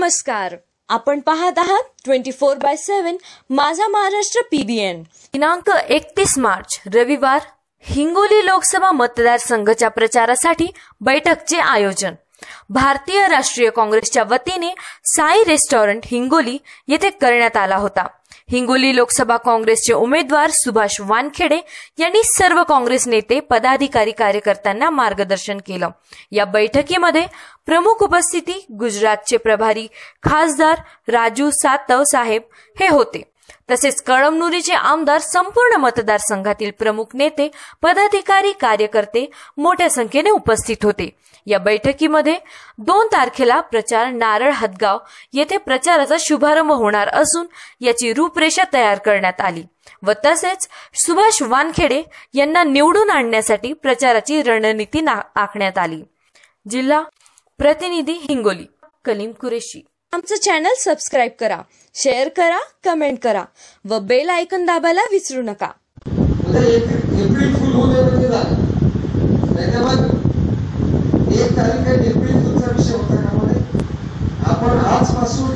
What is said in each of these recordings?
नमस्कार. आपण पाहत आहात ट्वेंटी फोर बाय सेव्हन माझा महाराष्ट्र पीबीएन दिनांक एकतीस मार्च रविवार हिंगोली लोकसभा मतदारसंघाच्या प्रचारासाठी बैठकचे आयोजन. भारतीय राष्ट्रीय काँग्रेसच्या वतीने साई रेस्टॉरंट हिंगोली येथे करण्यात आला होता. हिंगोली लोकसभा काँग्रेसचे उमेदवार सुभाष वानखेडे यांनी सर्व काँग्रेस नेते पदाधिकारी कार्यकर्त्यांना मार्गदर्शन केलं. या बैठकीमध्ये प्रमुख उपस्थिती गुजरातचे प्रभारी खासदार राजू सातव साहेब हे होते. तसेच कळमनुरीचे आमदार संपूर्ण मतदारसंघातील प्रमुख नेते पदाधिकारी कार्यकर्ते मोठ्या संख्येने उपस्थित होते. या बैठकीमध्ये दोन तारखेला प्रचार नारळ हदगाव येथे प्रचाराचा शुभारंभ होणार असून याची रूपरेषा तयार करण्यात आली व तसेच सुभाष वानखेडे यांना निवडून आणण्यासाठी प्रचाराची रणनीती आखण्यात आली. जिल्हा प्रतिनिधी हिंगोली कलीम कुरेशी आमचं चॅनल सबस्क्राईब करा शेअर करा कमेंट करा व बेल आयकन दाबायला विसरू नका. एप्रिल फुल होणे म्हणजे झालं. एक तारीख आहे एप्रिल फुलचा विषय होता आपण आजपासून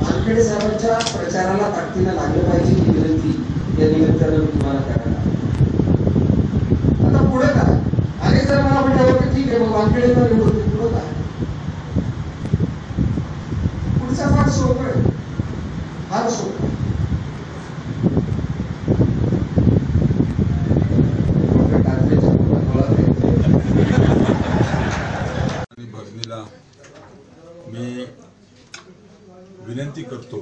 वानखेडे साहेबांच्या प्रचाराला ताकदीला लागलं पाहिजे ही विनंती या निमित्तानं मी तुम्हाला करायला आता पुढे काय अनेक जण मला म्हणजे की ठीक आहे मग वानखेडे निवडून दे. पुढं काय पुढचा फार सोपं आहे फार सोपं आहे. टाकण्याच्या मला आणि भगिनीला मी विनंती करतो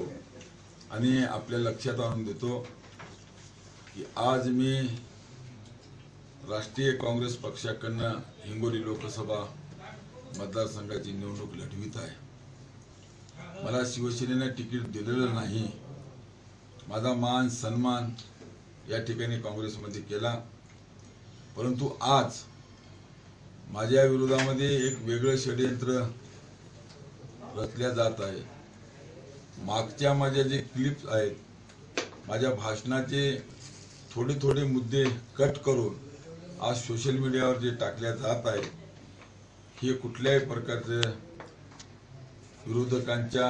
आणि आपल्या लक्षात आणून देतो की आज मी राष्ट्रीय काँग्रेस पक्षाकडनं हिंगोली लोकसभा मतदारसंघाची निवडणूक लढवित आहे. मला शिवसेनेनं तिकीट दिलेलं नाही. माझा मान सन्मान या ठिकाणी काँग्रेसमध्ये केला. परंतु आज माझ्या विरोधामध्ये एक वेगळं षडयंत्र रचल्या जात आहे. मागच्या माझ्या जे क्लिप्स आहेत माझ्या भाषणाचे थोडे थोडे मुद्दे कट करून आज सोशल मीडियावर जे टाकल्या जात आहे हे कुठल्याही प्रकारचे विरोधकांच्या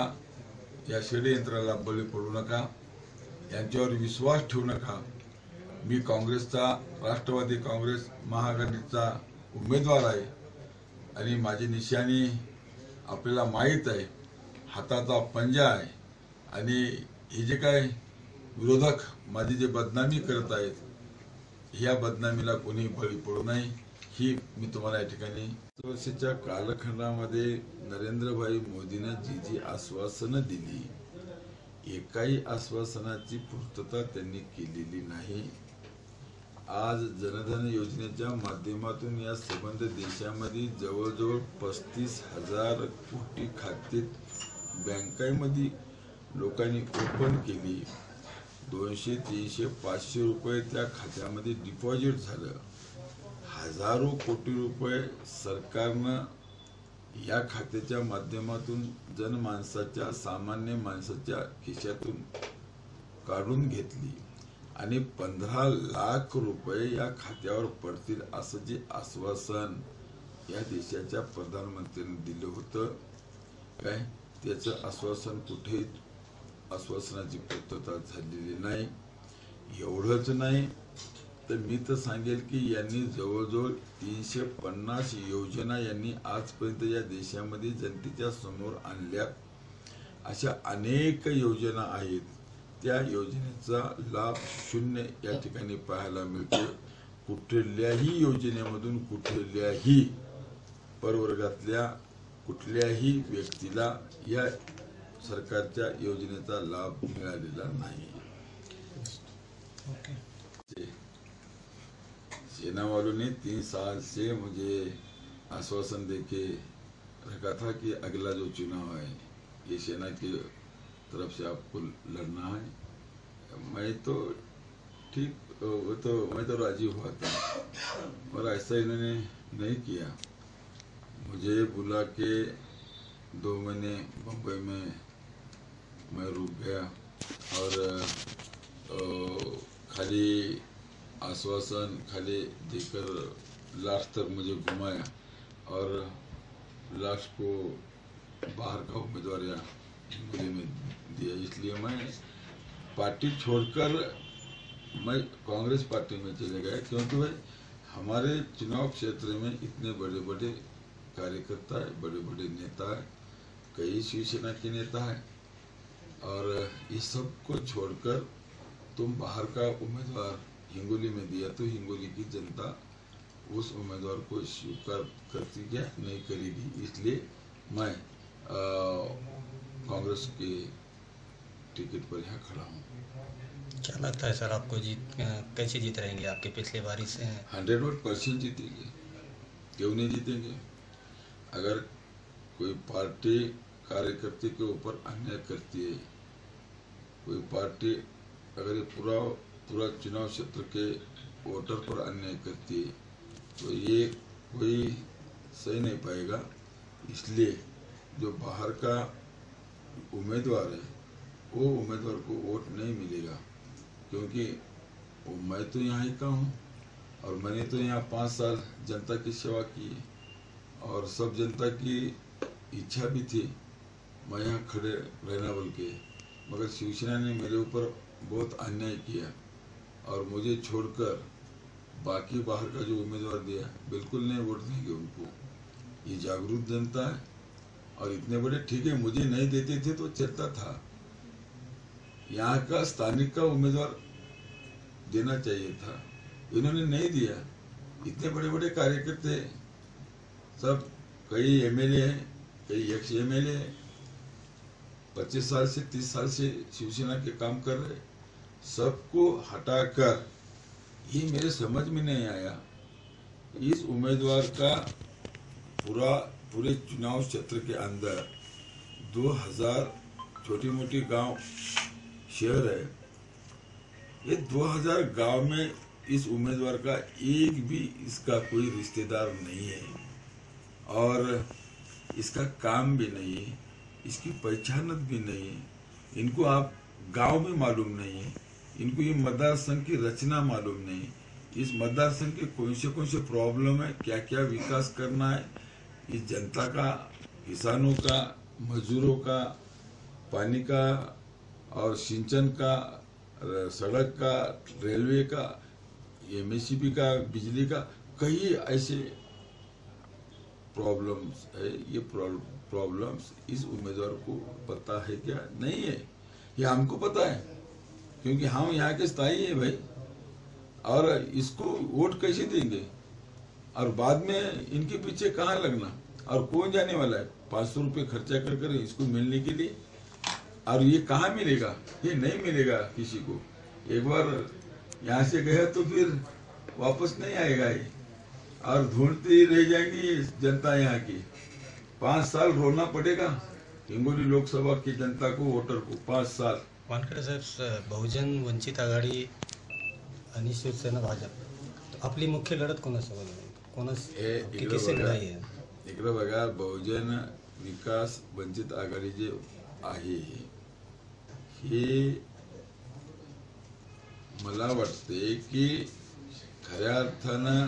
या षडयंत्राला बळी पडू नका. यांच्यावर विश्वास ठेवू नका. मी काँग्रेसचा राष्ट्रवादी काँग्रेस महाआघाडीचा उमेदवार आहे आणि माझी निशाणी आपल्याला माहीत आहे. हाताचा पंजा आहे. आणि हे जे काय विरोधक माझी जे बदनामी करत आहेत ह्या बदनामीला कोणी बळी पडू नये ही मी तुम्हाला या ठिकाणी वर्षाच्या कालखंडामध्ये नरेंद्रभाई मोदींना जी जी आश्वासनं दिली एकाही आश्वासनाची पूर्तता त्यांनी केलेली नाही. आज जनधन योजनेच्या माध्यमातून या संबंध देशामध्ये जवळजवळ पस्तीस हजार कोटी खाते बँकांमध्ये लोकांनी ओपन केली. दोनशे तीनशे पाचशे रुपये त्या खात्यामध्ये डिपॉझिट झालं. हजारो कोटी रुपये सरकारनं या खात्याच्या माध्यमातून जनमानसाच्या सामान्य माणसाच्या खिशातून काढून घेतली. आणि पंधरा लाख रुपये या खात्यावर पडतील असं जे आश्वासन या देशाच्या प्रधानमंत्र्यांनी दिलं होतं. काय? त्याचं आश्वासन कुठेही आश्वासनाची पूर्तता झालेली नाही. एवढंच नाही तर मी तर सांगेल की यांनी जवळजवळ तीनशे पन्नास योजना यांनी आजपर्यंत या देशामध्ये जनतेच्या समोर आणल्या. अशा अनेक योजना आहेत. त्या योजनेचा लाभ शून्य या ठिकाणी पाहायला मिळतो. कुठल्याही योजनेमधून कुठल्याही परवर्गातल्या कुठल्याही व्यक्तीला या सरकारच्या योजनेचा लाभ मिळालेला नाही. सेना वालों ने तीन साल से मुझे आश्वासन देके रखा था कि अगला जो चुनाव है ये सेना की तरफ़ से आपको लड़ना है। मैं तो ठीक वो तो मैं तो राज़ी हुआ था और ऐसा इन्होंने नहीं किया। मुझे बुला के दो महीने बम्बई में मैं रुक गया और खाली आश्वासन, खाली देकर लास्ट तक मुझे घुमाया और लास्ट को बाहर का उम्मीदवार हिंगोली में दिया। इसलिए मैं पार्टी छोड़कर मैं कांग्रेस पार्टी में चले गया, क्योंकि भाई हमारे चुनाव क्षेत्र में इतने बड़े बड़े कार्यकर्ता है बड़े बड़े नेता है कई शिवसेना के नेता है। और इस सबको छोड़कर तुम बाहर का उम्मीदवार हिंगोली में दिया तो हिंगोली की जनता उस उम्मीदवार को स्वीकार करती क्या नहीं करेगी। इसलिए मैं कांग्रेस के टिकट पर यहाँ खड़ा हूँ। क्या लगता है सर आपको जीत कैसे जीत रहेंगे? आपके पिछले बारी से हंड्रेड परसेंट जीतेंगे। क्यों नहीं जीतेंगे? अगर कोई पार्टी कार्यकर्ता के ऊपर अन्याय करती है, कोई पार्टी अगर ये पूरा पूरा चुनाव क्षेत्र के वोटर पर अन्याय करती है तो ये कोई सही नहीं पाएगा। इसलिए जो बाहर का उम्मीदवार है, वो उम्मीदवार को वोट नहीं मिलेगा, क्योंकि मैं तो यहाँ ही का हूँ और मैंने तो यहाँ पाँच साल जनता की सेवा की है। और सब जनता की इच्छा भी थी मैं यहाँ खड़े रहना बोल के मगर शिवसेना ने मेरे ऊपर बहुत अन्याय किया और मुझे छोड़कर बाकी बाहर का जो उम्मीदवार दिया, बिल्कुल नहीं वोट देंगे उनको। ये जागरूक जनता है और इतने बड़े ठीक है, मुझे नहीं देते थे तो चलता था। यहाँ का स्थानिक का उम्मीदवार देना चाहिए था। इन्होंने नहीं दिया। इतने बड़े बड़े कार्यकर्ते सब कई एमएलए हैं, कई एक्स एमएलए हैं। पच्चीस साल से तीस साल से शिवसेना के काम कर रहे सबको हटाकर, ये मेरे समझ में नहीं आया। इस उम्मीदवार का पूरा, पूरे चुनाव क्षेत्र के अंदर 2000 छोटी मोटी गाँव शहर है। ये 2000 गाँव में इस उम्मीदवार का एक भी इसका कोई रिश्तेदार नहीं है। और इसका काम भी नहीं है, इसकी पहचानत भी नहीं है। इनको आप गाँव में मालूम नहीं है, इनको ये मतदार संघ की रचना मालूम नहीं है। इस मतदार संघ के कौन से कौन से प्रॉब्लम है क्या क्या विकास करना है, इस जनता का, किसानों का, मजदूरों का, पानी का और सिंचन का, सड़क का, रेलवे का एमएससीबी का, बिजली का, कई ऐसे प्रॉब्लम्स है ये प्रॉब्लम्स इस उम्मीदवार को पता है क्या? नहीं है। ये हमको पता है, क्योंकि हम यहाँ के स्थायी है भाई। और इसको वोट कैसे देंगे? और बाद में इनके पीछे कहाँ लगना? और कौन जाने वाला है? पाँच सौ रुपये खर्चा कर कर इसको मिलने के लिए। और ये कहाँ मिलेगा? ये नहीं मिलेगा किसी को। एक बार यहाँ से गया तो फिर वापस नहीं आएगा ये। और ढूंढती ही रह जाएंगी जनता यहाँ की। पाँच साल रोना पड़ेगा। हिंगोली लोकसभा की जनता को वोटर को पाँच साल। वानखेडे साहेब बहुजन वंचित आघाडी आणि शिवसेना भाजप. आपली मुख्य लढत कोणासोबत? कोणास हे इकडं बघा. बहुजन विकास वंचित आघाडी जे आहे हे मला वाटते की खऱ्या अर्थानं